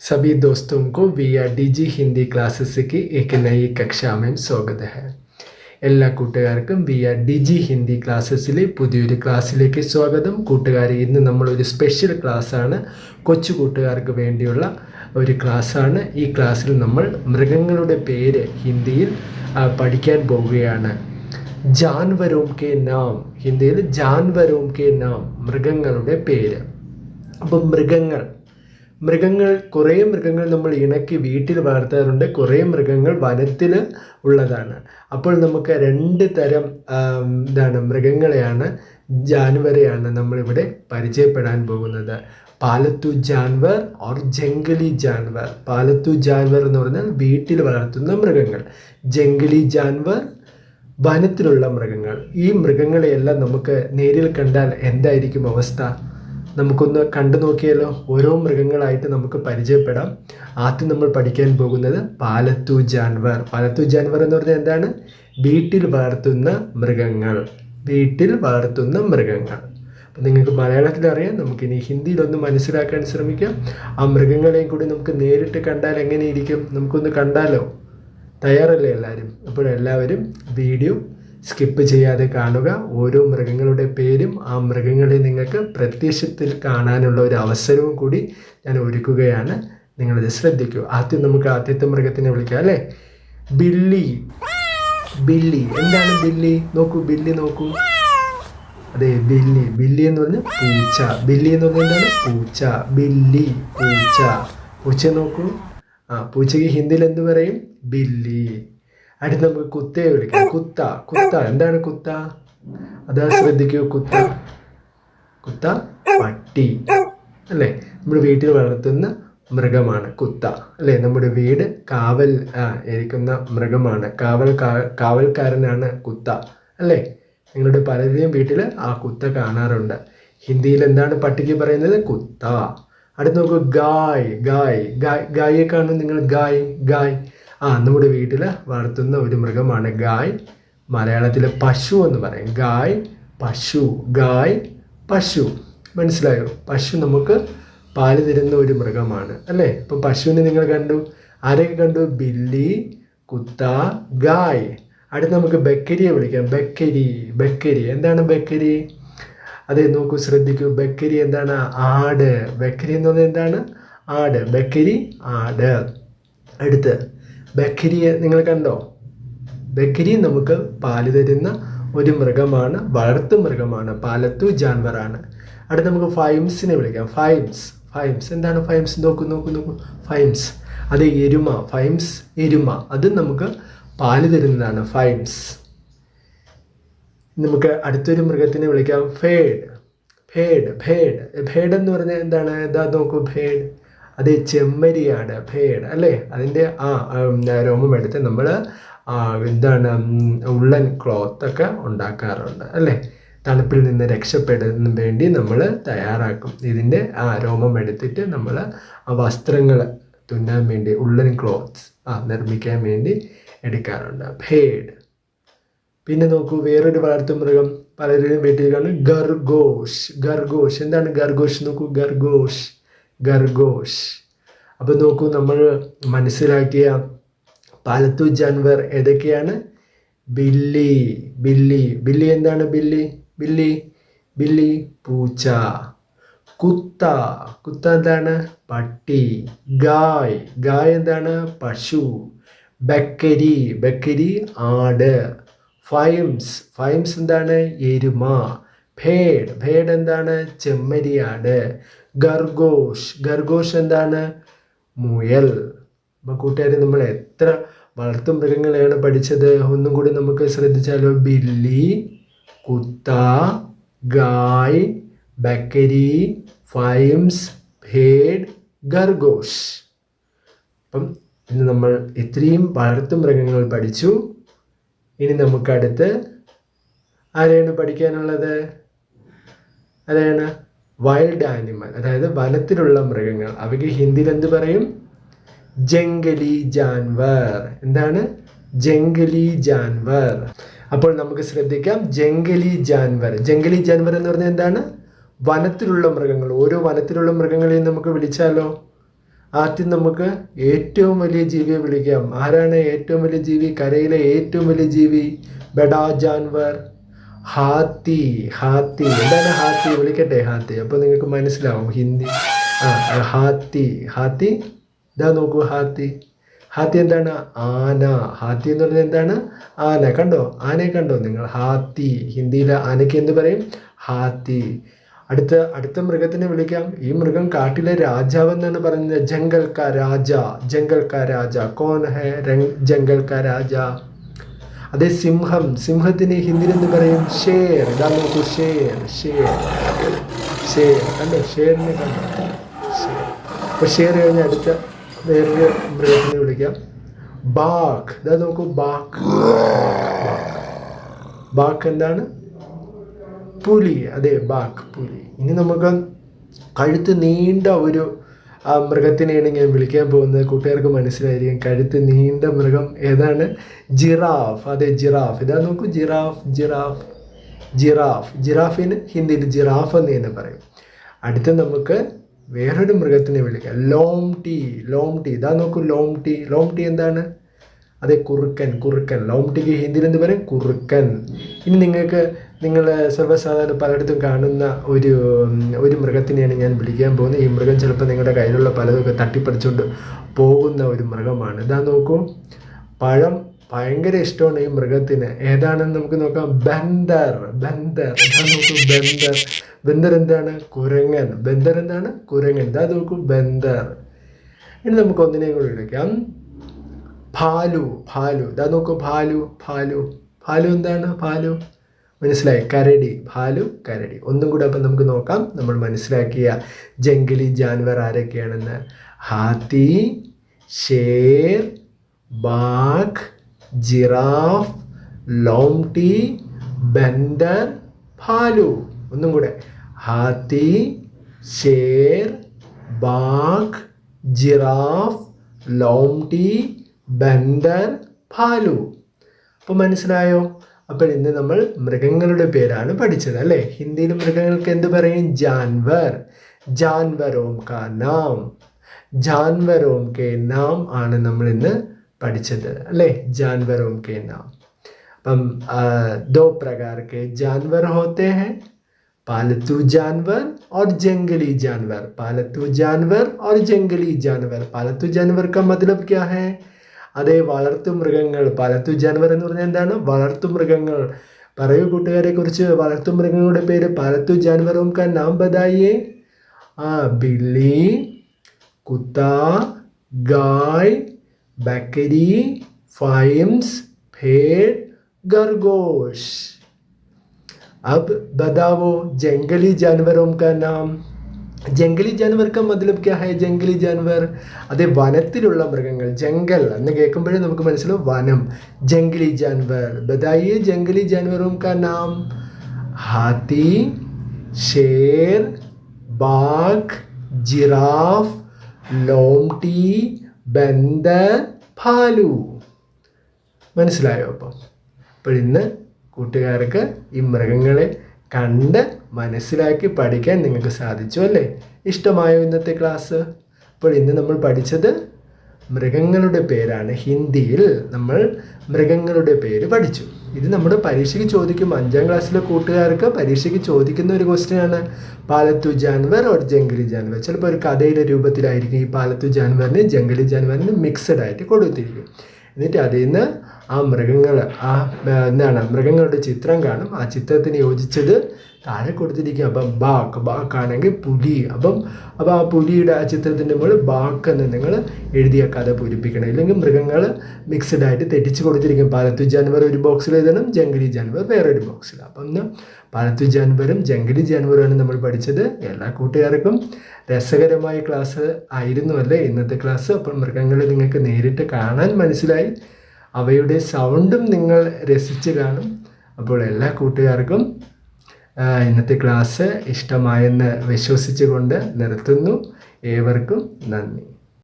सभी दोस्तों को V D G Hindi classes की एक नई कक्षा में स्वागत है എല്ലാ കൂട്ടുകാർക്കും V R D G Hindi ക്ലാസ്സസിലെ പുതിയൊരു ക്ലാസ്സിലേക്ക് സ്വാഗതം കൂട്ടുകാരെ ഇന്ന് നമ്മളൊരു സ്പെഷ്യൽ ക്ലാസ്സാണ് കൊച്ചു കൂട്ടുകാർക്ക് വേണ്ടിയുള്ള ഒരു ക്ലാസ്സാണ് ഈ ക്ലാസ്സിൽ നമ്മൾ മൃഗങ്ങളുടെ പേര് ഹിന്ദിയിൽ ആ, പഠിക്കാൻ പോവുകയാണ് ജാൻവരോം കെ നാം ഹിന്ദിയിൽ ജാൻവരോം കെ നാം മൃഗങ്ങളുടെ പേര് അപ്പം മൃഗങ്ങൾ മൃഗങ്ങൾ കുറേ മൃഗങ്ങൾ നമ്മൾ ഇണക്കി വീട്ടിൽ വളർത്താറുണ്ട്. കുറേ മൃഗങ്ങൾ വനത്തിൽ ഉള്ളതാണ്. അപ്പോൾ നമുക്ക് രണ്ട് തരം ഇതാണ് മൃഗങ്ങളെയാണ് ജാനുവരെയാണ് നമ്മളിവിടെ പരിചയപ്പെടാൻ പോകുന്നത്. പാലത്തു ജാൻവർ ഓർ ജംഗലി ജാൻവർ. പാലത്തു ജാൻവർ എന്ന് പറഞ്ഞാൽ വീട്ടിൽ വളർത്തുന്ന മൃഗങ്ങൾ. ജംഗലി ജാൻവർ വനത്തിലുള്ള മൃഗങ്ങൾ. ഈ മൃഗങ്ങളെയെല്ലാം നമുക്ക് നേരിൽ കണ്ടാൽ എന്തായിരിക്കും അവസ്ഥ? നമുക്കൊന്ന് കണ്ടു നോക്കിയാലോ ഓരോ മൃഗങ്ങളായിട്ട് നമുക്ക് പരിചയപ്പെടാം. ആദ്യം നമ്മൾ പഠിക്കാൻ പോകുന്നത് പാലത്തു ജാൻവർ. പാലത്തു ജാൻവർ എന്ന് പറഞ്ഞാൽ എന്താണ്? വീട്ടിൽ വളർത്തുന്ന മൃഗങ്ങൾ. വീട്ടിൽ വളർത്തുന്ന മൃഗങ്ങൾ. അപ്പം നിങ്ങൾക്ക് മലയാളത്തിൽ അറിയാം. നമുക്കിനി ഹിന്ദിയിലൊന്ന് മനസ്സിലാക്കാൻ ശ്രമിക്കാം. ആ മൃഗങ്ങളെയും കൂടി നമുക്ക് നേരിട്ട് കണ്ടാൽ എങ്ങനെയിരിക്കും നമുക്കൊന്ന് കണ്ടാലോ? തയ്യാറല്ലേ എല്ലാവരും? അപ്പോൾ എല്ലാവരും വീഡിയോ സ്കിപ്പ് ചെയ്യാതെ കാണുക. ഓരോ മൃഗങ്ങളുടെ പേരും ആ മൃഗങ്ങളെ നിങ്ങൾക്ക് പ്രത്യക്ഷത്തിൽ കാണാനുള്ള ഒരു അവസരവും കൂടി ഞാൻ ഒരുക്കുകയാണ്. നിങ്ങളത് ശ്രദ്ധിക്കൂ. ആദ്യം നമുക്ക് ആദ്യത്തെ മൃഗത്തിനെ വിളിക്കാം അല്ലേ? ബില്ലി. ബില്ലി. എന്താണ് ബില്ലി? നോക്കൂ ബില്ലി നോക്കൂ. അതെ ബില്ലി. ബില്ലി എന്ന് പറഞ്ഞാൽ പൂച്ച. ബില്ലി എന്ന് പറഞ്ഞാൽ എന്താണ്? പൂച്ച. ബില്ലി പൂച്ച. പൂച്ച നോക്കൂ. ആ പൂച്ചയ്ക്ക് ഹിന്ദിയിൽ എന്ത് പറയും? ബില്ലി. അടുത്ത് നമുക്ക് കുത്തയെ വിളിക്കാം. കുത്ത കുത്ത. എന്താണ് കുത്ത? അതാ ശ്രദ്ധിക്കൂ കുത്ത. കുത്ത പട്ടി. അല്ലേ? നമ്മുടെ വീട്ടിൽ വളർത്തുന്ന മൃഗമാണ് കുത്ത. അല്ലേ? നമ്മുടെ വീട് കാവൽ ഇരിക്കുന്ന മൃഗമാണ്. കാവൽ കാവൽക്കാരനാണ് കുത്ത. അല്ലേ? നിങ്ങളുടെ പലരുടെയും വീട്ടിൽ ആ കുത്ത കാണാറുണ്ട്. ഹിന്ദിയിൽ എന്താണ് പട്ടിക്ക് പറയുന്നത്? കുത്ത. അടുത്ത് നോക്കൂ ഗായ് ഗായ്. ഗായ് ഗായെ കാണും നിങ്ങൾ ഗായ് ഗായ്. ആ നമ്മുടെ വീട്ടിൽ വളർത്തുന്ന ഒരു മൃഗമാണ് ഗായ്. മലയാളത്തിൽ പശു എന്ന് പറയും. ഗായ് പശു ഗായ് പശു. മനസ്സിലായോ? പശു നമുക്ക് പാൽ തരുന്ന ഒരു മൃഗമാണ് അല്ലേ? ഇപ്പം പശുവിനെ നിങ്ങൾ കണ്ടു. ആരൊക്കെ കണ്ടു? ബില്ലി കുത്ത ഗായ്. അടുത്ത് നമുക്ക് ബക്കരിയെ വിളിക്കാം. ബക്കരി ബക്കരി. എന്താണ് ബക്കരി? അതെ നോക്കൂ ശ്രദ്ധിക്കൂ. ബക്കരി എന്താണ്? ആട്. ബക്കരി എന്ന് പറഞ്ഞാൽ എന്താണ്? ആട്. ബക്കരി ആട്. അടുത്ത് ബക്കരിയെ നിങ്ങൾ കണ്ടോ? ബക്കരി നമുക്ക് പാൽ തരുന്ന ഒരു മൃഗമാണ് വളർത്തു മൃഗമാണ് പാലത്തു ജാൻവറാണ്. അടുത്ത് നമുക്ക് ഫൈംസിനെ വിളിക്കാം. ഫൈംസ്. ഫൈംസ്. എന്താണ് ഫൈംസ്? നോക്കൂ നോക്കൂ നോക്കൂ. ഫൈംസ്. അത് എരുമ. ഫൈംസ് എരുമ. അത് നമുക്ക് പാൽ തരുന്നതാണ്. ഫൈംസ്. നമുക്ക് അടുത്തൊരു മൃഗത്തിനെ വിളിക്കാം. ഫേഡ്. ഫേഡ്. ഫേഡ്. ഫേഡ് എന്ന് പറഞ്ഞാൽ എന്താണ്? ഇതാ നോക്കൂ ഫേഡ്. അത് ചെമ്മരിയാണ് ഭേഡ് അല്ലേ? അതിന്റെ ആ രോമം എടുത്ത് നമ്മൾ എന്താണ് ഉള്ളൻ ക്ലോത്ത് ഒക്കെ ഉണ്ടാക്കാറുണ്ട് അല്ലേ? തണുപ്പിൽ നിന്ന് രക്ഷപ്പെടുന്നതിന് വേണ്ടി നമ്മൾ തയ്യാറാക്കും. ഇതിന്റെ ആ രോമം എടുത്തിട്ട് നമ്മൾ ആ വസ്ത്രങ്ങൾ തുന്നാൻ വേണ്ടി ഉള്ളൻ ക്ലോത്ത്സ് ആ നിർമ്മിക്കാൻ വേണ്ടി എടുക്കാറുണ്ട്. ഭേഡ് പിന്നെ നോക്കൂ വേറൊരു വളർത്തുമൃഗം പലരുടെയും വീട്ടിൽ കാണും ഗർഗോഷ് ഗർഗോഷ് എന്താണ് ഗർഗോഷ് നോക്കൂ ഗർഗോഷ് ഗർഗോഷ് അപ്പോൾ നോക്കൂ നമ്മൾ മനസ്സിലാക്കിയ പാലത്തു ജാൻവർ ഏതൊക്കെയാണ്? ബില്ലി ബില്ലി. ബില്ലി എന്താണ് ബില്ലി? ബില്ലി ബില്ലി പൂച്ച. കുത്ത. കുത്ത എന്താണ്? പട്ടി. ഗായ്. ഗായ് എന്താണ്? പശു. ബക്കരി. ബക്കരി ആട്. ഫൈംസ്. ഫൈംസ് എന്താണ്? എരുമ. ഭേഡ്. ഭേഡ് എന്താണ്? ചെമ്മരിയാട്. ഗർഗോഷ്. ഗർഗോഷ് എന്താണ്? മുയൽ. അപ്പോൾ നമ്മൾ എത്ര വളർത്തു മൃഗങ്ങളെയാണ് പഠിച്ചത്? ഒന്നും കൂടി നമുക്ക് ശ്രദ്ധിച്ചാലോ. ബില്ലി കുത്ത ഗായ് ബക്കരി ഫൈംസ് ഭേഡ് ഗർഗോഷ്. അപ്പം ഇന്ന് നമ്മൾ ഇത്രയും വളർത്തു മൃഗങ്ങൾ പഠിച്ചു. ഇനി നമുക്കടുത്ത് ആരെയാണ് പഠിക്കാനുള്ളത്? അതാണ് വൈൽഡ് ആനിമൽ അതായത് വനത്തിലുള്ള മൃഗങ്ങൾ. അവയ്ക്ക് ഹിന്ദിയിൽ എന്ത് പറയും? ജംഗലി ജാൻവർ. എന്താണ്? ജംഗലി ജാൻവർ. അപ്പോൾ നമുക്ക് ശ്രദ്ധിക്കാം. ജംഗലി ജാൻവർ. ജംഗലി ജാൻവർ എന്ന് പറഞ്ഞാൽ എന്താണ്? വനത്തിലുള്ള മൃഗങ്ങൾ. ഓരോ വനത്തിലുള്ള മൃഗങ്ങളെയും നമുക്ക് വിളിച്ചാലോ? ആദ്യം നമുക്ക് ഏറ്റവും വലിയ ജീവിയെ വിളിക്കാം. ആരാണ് ഏറ്റവും വലിയ ജീവി? കരയിലെ ഏറ്റവും വലിയ ജീവി? ബഡാ ജാൻവർ. ഹാത്തി ഹാത്തി. എന്താണ് ഹാത്തി? വിളിക്കട്ടെ ഹാത്തി. അപ്പോൾ നിങ്ങൾക്ക് മനസ്സിലാവും ഹിന്ദി. ആ ഹാത്തി. ഹാത്തി? ഇതാ നോക്കൂ ഹാത്തി. ഹാത്തി എന്താണ്? ആന. ഹാത്തി എന്ന് പറഞ്ഞാൽ എന്താണ്? ആന. കണ്ടോ? ആനയെ കണ്ടോ നിങ്ങൾ? ഹാത്തി. ഹിന്ദിയിൽ ആനയ്ക്ക് എന്ത് പറയും? ഹാത്തി. അടുത്ത അടുത്ത മൃഗത്തിനെ വിളിക്കാം. ഈ മൃഗം കാട്ടിലെ രാജാവ് എന്നാണ് പറയുന്നത്. ജംഗൽ കാ രാജ. ജംഗൽ കാ രാജ. കോൺ ഹെ ജംഗൽ കാ രാജ. അതേ സിംഹം സിംഹത്തിന് ഹിന്ദിയിൽ എന്ന് പറയും ഷേർ. ഇതാ നോക്കൂ ഷേർ ഷേർ. ഷേർ. കണ്ടോ? ഷേറിനെ കണ്ടോ? ഷേർ. അപ്പോൾ ഷേർ കഴിഞ്ഞ അടുത്ത വേറൊരു മൃഗത്തിനെ വിളിക്കാം. ബാക്ക്. ഇതാ നോക്കൂ ബാക്ക്. ബാക്ക് എന്താണ്? പുലി. അതെ ബാക്ക് പുലി. ഇനി നമുക്ക് കഴുത്ത് നീണ്ട ഒരു ആ മൃഗത്തിനെയാണ് ഞാൻ വിളിക്കാൻ പോകുന്നത്. കൂട്ടുകാർക്ക് മനസ്സിലായിരിക്കും. കഴുത്ത് നീണ്ട മൃഗം ഏതാണ്? ജിറാഫ്. അതെ ജിറാഫ്. ഇതാ നോക്കൂ ജിറാഫ് ജിറാഫ് ജിറാഫ്. ജിറാഫിന് ഹിന്ദിയിൽ ജിറാഫ് എന്ന് തന്നെ പറയും. അടുത്ത് നമുക്ക് വേറൊരു മൃഗത്തിനെ വിളിക്കാം. ലോം ടീ ലോം ടീ. ഇതാ നോക്കൂ ലോം ടീ. ലോം ടീ എന്താണ്? അതെ കുറുക്കൻ കുറുക്കൻ. ലോം ടീക്ക് ഹിന്ദിയിൽ എന്ത് പറയും? കുറുക്കൻ. ഇനി നിങ്ങൾക്ക് നിങ്ങൾ സർവസാധാരണ പലയിടത്തും കാണുന്ന ഒരു ഒരു മൃഗത്തിനെയാണ് ഞാൻ വിളിക്കാൻ പോകുന്നത്. ഈ മൃഗം ചിലപ്പോൾ നിങ്ങളുടെ കയ്യിലുള്ള പലതൊക്കെ തട്ടിപ്പറിച്ചുകൊണ്ട് പോകുന്ന ഒരു മൃഗമാണ്. ഇതാ നോക്കൂ. പഴം ഭയങ്കര ഇഷ്ടമാണ് ഈ മൃഗത്തിന്. ഏതാണെന്ന് നമുക്ക് നോക്കാം. ബന്ദർ. ബന്ദർ. ഇതാ നോക്കൂ ബന്ദർ. ബന്ദർ എന്താണ്? കുരങ്ങൻ. ബന്ദർ എന്താണ്? കുരങ്ങൻ. ഇതാ നോക്കൂ ബന്ദർ. ഇനി നമുക്ക് ഒന്നിനെയും കൂടി വിളിക്കാം ഭാലു. ഭാലു. ഇതാ നോക്കൂ ഭാലു. ഭാലു. ഭാലു എന്താണ്? ഭാലു. മനസ്സിലായി. കരടി ഭാലു കരടി. ഒന്നും കൂടെ അപ്പം നമുക്ക് നോക്കാം. നമ്മൾ മനസ്സിലാക്കിയ ജംഗലി ജാൻവർ ആരൊക്കെയാണെന്ന്. ഹാത്തി ഷേർ ബാഗ് ജിറാഫ് ലോംടി ബന്ദർ ഭാലു. ഒന്നും കൂടെ. ഹാത്തി ഷേർ ബാഗ് ജിറാഫ് ലോംടി ബന്ദർ ഭാലു. അപ്പോൾ മനസ്സിലായോ? അപ്പോൾ ഇന്ന് നമ്മൾ മൃഗങ്ങളുടെ പേരാണ് പഠിച്ചത് അല്ലേ ഹിന്ദിയിൽ മൃഗങ്ങൾക്ക് എന്ത് പറയും ജാൻവർ ജാൻവരോം കാ നാം ജാൻവരോം കെ നാം ആണ് നമ്മൾ ഇന്ന് പഠിച്ചത് അല്ലേ ജാൻവരോം കെ നാം അപ്പം ആ, दो प्रकार के जानवर होते हैं पालतू जानवर और जंगली जानवर पालतू जानवर और जंगली जानवर पालतू जानवर का मतलब क्या है അതേ വളർത്തു മൃഗങ്ങൾ പാലത്തു ജാനവർ എന്ന് പറഞ്ഞാൽ എന്താണ് വളർത്തു മൃഗങ്ങൾ പറയൂ കൂട്ടുകാരെ കുറിച്ച് വളർത്തു മൃഗങ്ങളുടെ പേര് പാലത്തു ജാനവറും കാ നാം ബതായിയേ ആ ബില്ലി കുത്ത ഗായ് ബക്കരി ഫൈംസ് भेड़ खरगोश अब बताओ जंगली जानवरों का नाम ജംഗലി ജാനുവർക്ക് മതിലും ക്യാ ഹൈ? ജംഗലി ജാനുവർ അതേ വനത്തിലുള്ള മൃഗങ്ങൾ. ജംഗൽ. എന്ന് കേൾക്കുമ്പോഴേ നമുക്ക് മനസ്സിലാവും വനം. ജംഗലി ജാനുവർ ബതായിയെ ജംഗലി ജാനുവറും കാ നാം. ഹാത്തി ഷേർ ബാഗ് ജിറാഫ് ലോംടി ബന്ദർ ഫാലു മനസ്സിലായോ അപ്പം? അപ്പോൾ ഇന്ന് കൂട്ടുകാർക്ക് ഈ മൃഗങ്ങളെ കണ്ട് മനസ്സിലാക്കി പഠിക്കാൻ നിങ്ങൾക്ക് സാധിച്ചു അല്ലേ? ഇഷ്ടമായോ ഇന്നത്തെ ക്ലാസ് അപ്പോൾ ഇന്ന് നമ്മൾ പഠിച്ചത് മൃഗങ്ങളുടെ പേരാണ്. ഹിന്ദിയിൽ നമ്മൾ മൃഗങ്ങളുടെ പേര് പഠിച്ചു. ഇത് നമ്മുടെ പരീക്ഷയ്ക്ക് ചോദിക്കും. അഞ്ചാം ക്ലാസ്സിലെ കൂട്ടുകാർക്ക് പരീക്ഷയ്ക്ക് ചോദിക്കുന്ന ഒരു ക്വസ്റ്റ്യൻ ആണ്. പാലത്തു ജാൻവർ ഓർ ജംഗലി ജാൻവർ? ചിലപ്പോൾ ഒരു കഥയുടെ രൂപത്തിലായിരിക്കും ഈ പാലത്തു ജാൻവറിന് ജംഗലി ജാൻവറിന് മിക്സഡ് ആയിട്ട് കൊടുത്തിരിക്കും. എന്നിട്ട് അതിൽ നിന്ന് ആ മൃഗങ്ങൾ ആ എന്താണ് മൃഗങ്ങളുടെ ചിത്രം കാണും. ആ ചിത്രത്തിന് യോജിച്ചത് താഴെ കൊടുത്തിരിക്കുക. അപ്പം ബാക്ക് ബാക്കാണെങ്കിൽ പുലി. അപ്പം അപ്പോൾ ആ പുലിയുടെ ആ ചിത്രത്തിന്റെ മുകളിൽ ബാക്ക് എന്ന് നിങ്ങൾ എഴുതിയ കഥ പൂരിപ്പിക്കണം. ഇല്ലെങ്കിൽ മൃഗങ്ങൾ മിക്സഡ് ആയിട്ട് തെറ്റിച്ച് കൊടുത്തിരിക്കും. പാലത്തു ജാനുവർ ഒരു ബോക്സിൽ എഴുതണം ജംഗലി ജാനുവർ വേറൊരു ബോക്സിൽ അപ്പം ഒന്ന് പാലത്തു ജാനുവരും ജംഗലി ജാൻവറുമാണ് നമ്മൾ പഠിച്ചത്. എല്ലാ കൂട്ടുകാർക്കും രസകരമായ ക്ലാസ് ആയിരുന്നു അല്ലേ ഇന്നത്തെ ക്ലാസ് അപ്പം മൃഗങ്ങളെ നിങ്ങൾക്ക് നേരിട്ട് കാണാൻ മനസ്സിലായി. അവയുടെ സൗണ്ടും നിങ്ങൾ രസിച്ച് കാണും. അപ്പോൾ എല്ലാ കൂട്ടുകാർക്കും ഇന്നത്തെ ക്ലാസ് ഇഷ്ടമായെന്ന് വിശ്വസിച്ചുകൊണ്ട് നിർത്തുന്നു. ഏവർക്കും നന്ദി.